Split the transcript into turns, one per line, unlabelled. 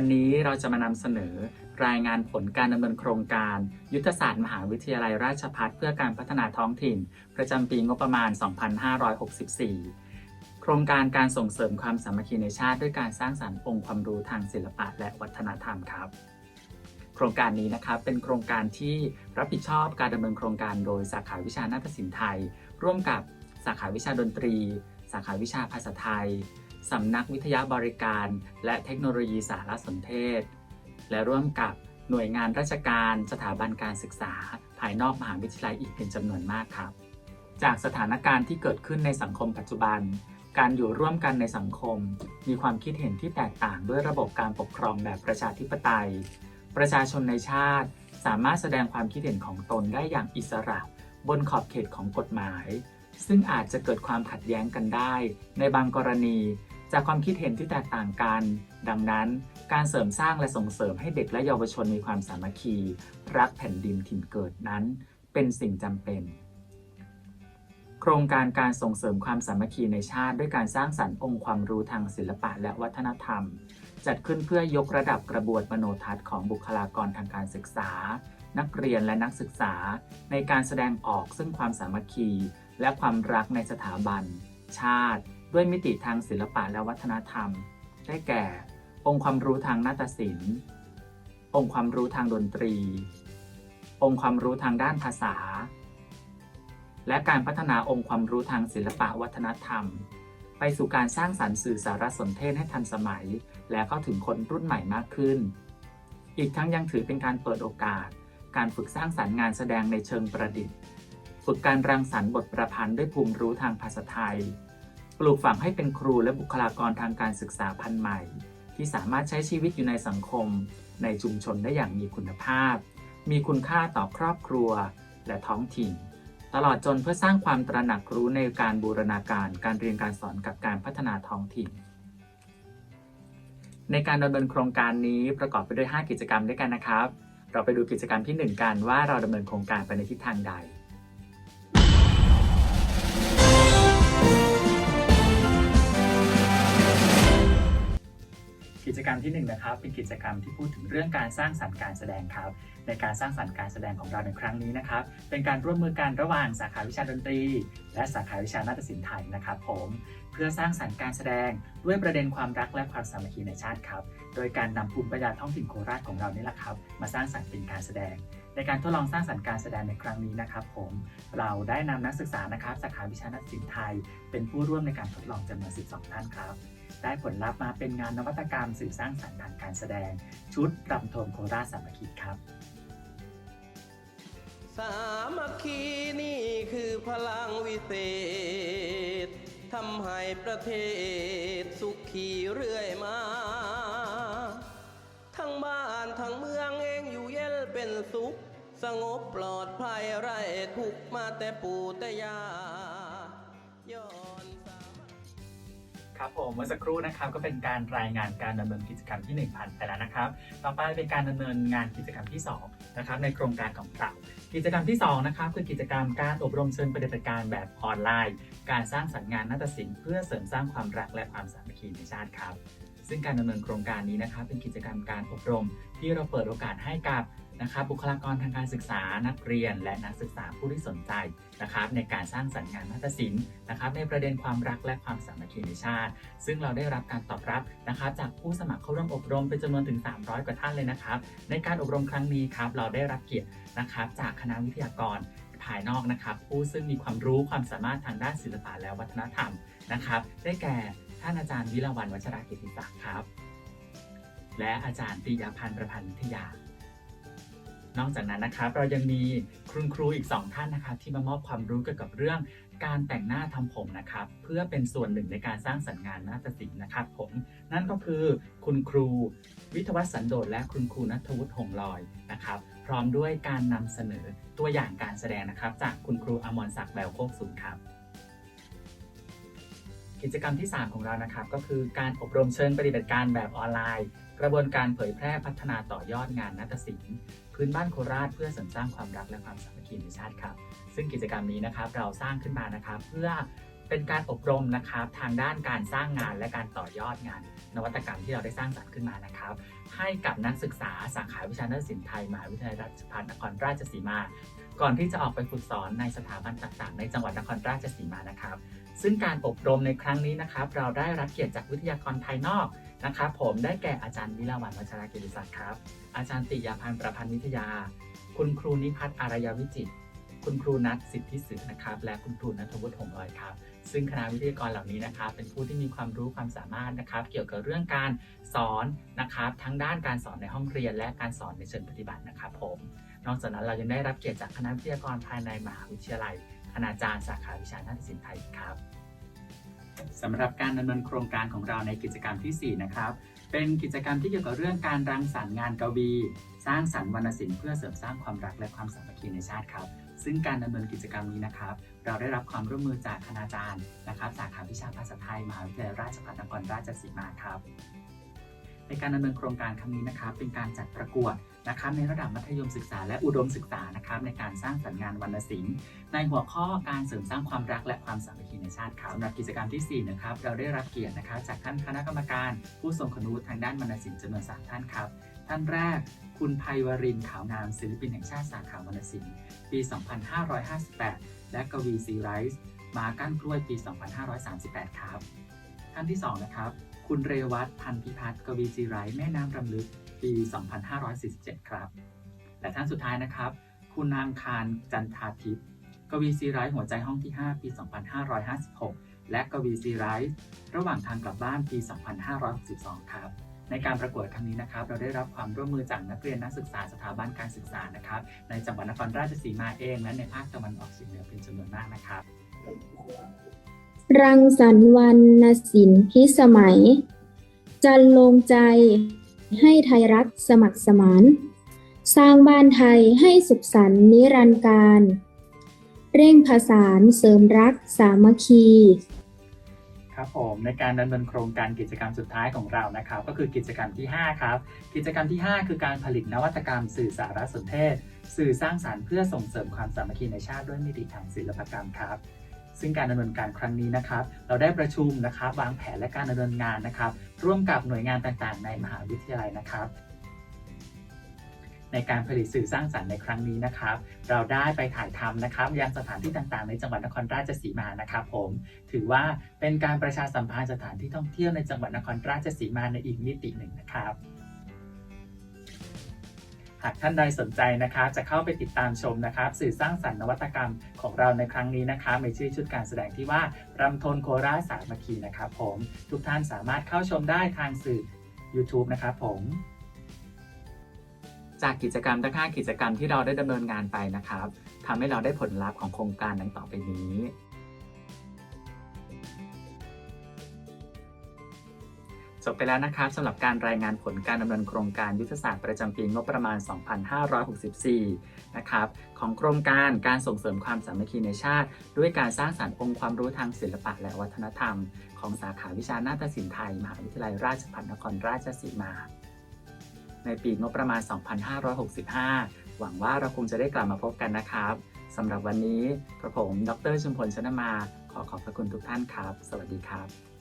วันนี้เราจะมานำเสนอรายงานผลการดำเนินโครงการ ยุทธศาสตร์มหาวิทยาลัยราชภัฏเพื่อการพัฒนาท้องถิ่น ประจำปีงบประมาณ 2564 โครงการการส่งเสริมความสามัคคีในชาติด้วยการสร้างสรรค์องค์ความรู้ทางศิลปะและวัฒนธรรมครับ โครงการนี้นะครับเป็นโครงการที่รับผิดชอบการดำเนินโครงการโดยสาขาวิชานาฏศิลป์ไทย ร่วมกับสาขาวิชาดนตรี สาขาวิชาภาษาไทย สำนักวิทยาบริการ และเทคโนโลยีสารสนเทศ และร่วมกับหน่วยงานราชการสถาบันการศึกษา ภายนอกมหาวิทยาลัยอีกเป็นจำนวนมากครับ จากสถานการณ์ที่เกิดขึ้นในสังคมปัจจุบัน การอยู่ร่วมกันในสังคม มีความคิดเห็นที่แตกต่างด้วยระบบการปกครองแบบประชาธิปไตย ประชาชนในชาติ สามารถแสดงความคิดเห็นของตนได้อย่างอิสระ บนขอบเขตของกฎหมายซึ่งอาจจะเกิดความขัดแย้งกันได้ ในบางกรณี จากความคิดเห็นที่แตกต่างกัน ดังนั้น การเสริมสร้างและส่งเสริมให้เด็กและเยาวชนมีความสามัคคี รักแผ่นดินถิ่นเกิดนั้น เป็นสิ่งจำเป็น โครงการการส่งเสริมความสามัคคีในชาติ ด้วยการสร้างสรรค์องค์ความรู้ทางศิลปะและวัฒนธรรม จัดขึ้นเพื่อยกระดับกระบวนมโนทัศน์ของบุคลากรทางการศึกษา นักเรียนและนักศึกษา ในการแสดงออกซึ่งความสามัคคี และความรักในสถาบัน ชาติ ด้วยมิติทางศิลปะและวัฒนธรรม ได้แก่ องค์ความรู้ทางนาฏศิลป์ องค์ความรู้ทางดนตรี องค์ความรู้ทางด้านภาษา และการพัฒนาองค์ความรู้ทางศิลปะวัฒนธรรม ไปสู่การสร้างสรรค์สื่อสารสนเทศให้ทันสมัย และเข้าถึงคนรุ่นใหม่มากขึ้น อีกทั้งยังถือเป็นการเปิดโอกาส การฝึกสร้างสรรค์งานแสดงในเชิงประดิษฐ์ ฝึกการรังสรรค์บทประพันธ์ด้วยภูมิรู้ทางภาษาไทย ปลูกฝังให้เป็นครูและบุคลากรทางการศึกษาพันธุ์ใหม่ ที่สามารถใช้ชีวิตอยู่ในสังคม ในชุมชนได้อย่างมีคุณภาพ มีคุณค่าต่อครอบครัว และท้องถิ่น ตลอดจนเพื่อสร้างความตระหนักรู้ในการบูรณาการการเรียนการสอนกับการพัฒนาท้องถิ่น ในการดำเนินโครงการนี้ประกอบไปด้วย 5 กิจกรรมด้วยกันนะครับ เราไปดูกิจกรรมที่ 1 กันว่าเราดำเนินโครงการไปในทิศทางใด กิจกรรมที่1นงนะครับเป็นกิจกรรมที่พูดถึงเรื่องการสร้างสรรค์การแสดงครับ ในการสร้างสรรค์การแสดงของเราในครั้งนี้นะครับ เป็นการร่วมมือกันระหว่างสาขาวิชาดนตรี และสาขาวิชานาฏศิลป์ไทยนะครับผมเพื่อสร้างสรรค์การแสดงด้วยประเด็นความรักและความสามัคคีในชาติครับ โดยการนำภูมิปัญญาท้องถิ่นโคราชของเรานี่แหละครับ มาสร้างสรรค์เป็นการแสดง ในการทดลองสร้างสรรค์การแสดงในครั้งนี้นะครับ ผมเราได้นำนักศึกษานะครับสาขาวิชานาฏศิลป์ไทย เป็นผู้ร่วมในการทดลองจำนวน 12 ท่านครับ ได้ผลลัพธ์มาเป็นงานนวัตกรรมสื่อสร้างสรรค์ทางการแสดง ชุดรำโทนโคราชสามัคคีครับ
สามัคคีนี่คือพลังวิเศษทำให้ประเทศสุขีเรื่อยมา งบปลอดภัยไร้ทุกมาแต่ปู่แต่ยาย้อนสาค
รับผมเมื่อสักครู่นะครับก็เป็นการรายงานการดำเนินกิจกรรมที่ 1 ผ่านไปแล้วนะครับ ต่อไปเป็นการดำเนินงานกิจกรรมที่2นะครับในโครงการของเรากิจกรรมที่2นะครับคือกิจกรรมการอบรมเชิญปฏิบัติการแบบออนไลน์ การสร้างสรรค์งานนาฏศิลป์เพื่อเสริมสร้างความรักและความสามัคคีในชาติครับ ซึ่งการดำเนินโครงการนี้นะครับเป็นกิจกรรมการอบรม ที่เราเปิดโอกาสให้กับ นะครับบุคลากรทางการศึกษานักเรียน และนักศึกษาผู้ที่สนใจนะครับในการสร้างสรรค์งานนาฏศิลป์นะครับในประเด็นความรักและความสามัคคีในชาติ ซึ่งเราได้รับการตอบรับนะครับจากผู้สมัครเข้าร่วมอบรมเป็นจำนวนถึง 300 กว่าท่านเลยนะครับในการอบรมครั้งนี้ครับเราได้รับเกียรตินะครับจากคณะวิทยากรภายนอกนะครับ ผู้ซึ่งมีความรู้ความสามารถทางด้านศิลปะและวัฒนธรรมนะครับได้แก่ท่านอาจารย์วิรวันวัชรากิติศักดิ์ครับ และอาจารย์ปิยพันธ์ประพันธ์วิทยา นอกจากนั้นนะครับเรายังมีคุณครูอีก 2 ท่านนะครับที่มามอบความรู้เกี่ยวกับเรื่องการแต่งหน้าทำผมนะครับ เพื่อเป็นส่วนหนึ่งในการสร้างสรรค์งานนาฏศิลป์นะครับ ผม นั่นก็คือคุณครูวิทวัฒสันโดษและคุณครูนัทวุฒิหงลอยนะครับ พร้อมด้วยการนำเสนอตัวอย่างการแสดงนะครับ จากคุณครูอมรศักดิ์แววโคกสูงครับ กิจกรรมที่ 3 ของเรานะครับ ก็คือการอบรมเชิงปฏิบัติการแบบออนไลน์ กระบวนการเผยแพร่พัฒนาต่อยอดงานนาฏศิลป์ พื้นบ้านโคราชเพื่อเสริมสร้างความรักและความสามัคคีในชาติครับ ซึ่งกิจกรรมนี้นะครับเราสร้างขึ้นมานะครับเพื่อเป็นการอบรมนะครับทางด้านการสร้างงานและการต่อยอดงาน นวัตกรรมที่เราได้สร้างสรรค์ขึ้นมานะครับ ให้กับนักศึกษาสาขาวิชานาฏศิลป์ไทยมหาวิทยาลัยราชภัฏนครราชสีมา ก่อนที่จะออกไปฝึกสอนในสถาบันต่างๆ ในจังหวัดนครราชสีมานะครับ ซึ่งการอบรมในครั้งนี้นะครับ เราได้รับเกียรติจากวิทยากรภายนอก นะครับผมได้แก่อาจารย์วิลาวันวัชรกิติศักดิ์ครับ อาจารย์ติยาพันธ์ประพันธ์วิทยา คุณครูนิพัฒน์อารยวิจิตรคุณครูนัทสิทธิสื่อนะครับ และคุณครูนัทวุฒิหงลอยครับ ซึ่งคณะวิทยากรเหล่านี้นะครับ เป็นผู้ที่มีความรู้ความสามารถนะครับ เกี่ยวกับเรื่องการสอนนะครับ ทั้งด้านการสอนในห้องเรียน และการสอนในเชิงปฏิบัตินะครับผมนอกจากนั้นเรายังได้รับเกียรติจากคณะวิทยากรภายในมหาวิทยาลัยคณาจารย์สาขาวิชานาฏศิลป์ไทยครับ สำหรับการดำเนินโครงการของเราในกิจกรรมทีสี่ 4 นะครับ เป็นกิจกรรมที่เกี่ยวกับเรื่องการรังสรรค์งานกวี สร้างสรรค์วรรณศิลป์เพื่อเสริมสร้างความรักและความสามัคคีในชาติครับ ซึ่งการดำเนินกิจกรรมนี้นะครับ เราได้รับความร่วมมือจากคณาจารย์นะครับสาขาวิชาภาษาไทยมหาวิทยาลัยราชภัฏนครราชสีมาครับ ในการดำเนินโครงการครั้งนี้นะครับเป็นการจัดประกวดนะครับในระดับมัธยมศึกษาและอุดมศึกษานะครับในการสร้างสรรค์งานวรรณศิลป์ ในหัวข้อการเสริมสร้างความรักและความสามัคคีในชาติครับสำหรับกิจกรรมทีสี่4 นะครับ เราได้รับเกียรตินะครับจากท่านคณะกรรมการ ผู้ทรงคุณวุฒิทางด้านวรรณศิลป์จำนวนสามท่านครับ ท่านแรกคุณไพวรินขาวงามศิลปินแห่งชาติสาขาวรรณศิลป์ปี 2558 และกวีซีไรส์มาก้านกล้วยปี 2538 ครับ ท่านที่ 2 นะครับ คุณเรวัตพันธพิพัฒน์กวีซีไรส์แม่น้ำรำลึกปี 2547 ครับ และท่านสุดท้ายนะครับ คุณนางคารจันทาทิพย์กวีซีไรส์หัวใจห้องที่ 5 ปี 2556 และกวีซีไรส์ระหว่างทางกลับบ้านปี 2562 ครับในการประกวดครั้งนี้นะครับ เราได้รับความร่วมมือจากนักเรียนนักศึกษาสถาบันการศึกษานะครับ ในจังหวัดนครราชสีมาเองและในภาคตะวันออกเฉียงเหนือเป็นจำนวนมากนะครับ
รังสรรค์วรรณศิลป์พิสมัย จันลงใจให้ไทยรัฐสมัครสมาน สร้างบ้านไทยให้สุขสันต์นิรันดร์การ เร่งผสานเสริมรักสามัคคี
ครับผมในการดำเนินโครงการกิจกรรมสุดท้ายของเรานะครับ ก็คือกิจกรรมที่ 5 ครับ กิจกรรมที่ 5 คือการผลิตนวัตกรรม สื่อสารสนเทศ สื่อสร้างสารรค์เพื่อส่งเสริมความสามัคคีในชาติด้วยมิติทางศิลปกรรมครับ ซึ่งการดำเนินการครั้งนี้นะครับ เราได้ประชุมนะครับวางแผนและการดำเนินงานนะครับ ร่วมกับหน่วยงานต่างๆ ในมหาวิทยาลัยนะครับ ในการผลิตสื่อสร้างสรรค์ในครั้งนี้นะครับ เราได้ไปถ่ายทำนะครับยังสถานที่ต่างๆ ในจังหวัดนครราชสีมานะครับ ผม ถือว่าเป็นการประชาสัมพันธ์สถานที่ท่องเที่ยวในจังหวัดนครราชสีมาในอีกมิติหนึ่งนะครับากท่านใดสนใจนะครับจะเข้าไปติดตามชมนะครับสื่อสร้างสรรค์นวัตกรรมของเราในครั้งนี้นะครับมีชื่อชุดการแสดงที่ว่ารำทนโคราชสามัคคีนะครับผม ทุกท่านสามารถเข้าชมได้ทางสื่อ YouTube นะครับผมจากกิจกรรมทั้ง5กิจกรรมที่เราได้ดำเนินงานไปนะครับทำให้เราได้ผลลัพธ์ของโครงการดังต่อไปนี้ บไปแล้วนะครับสำหรับการรายงานผลการดำเนินโครงการยุทธศาสตร์ประจำปีงบประมาณ 2564 นะครับของโครงการการส่งเสริมความสามัคคีในชาติ ด้วยการสร้างสรรค์องค์ความรู้ทางศิลปะและวัฒนธรรม ของสาขาวิชานาฏศิลป์ไทย มหาวิทยาลัยราชภัฏนครราชสีมา ในปีงบประมาณ 2565 หวังว่าเราคงจะได้กลับมาพบกันนะครับสำหรับวันนี้กระผม ดรชุมพลชนมา ขอขอบพระคุณทุกท่านครับ สวัสดีครับ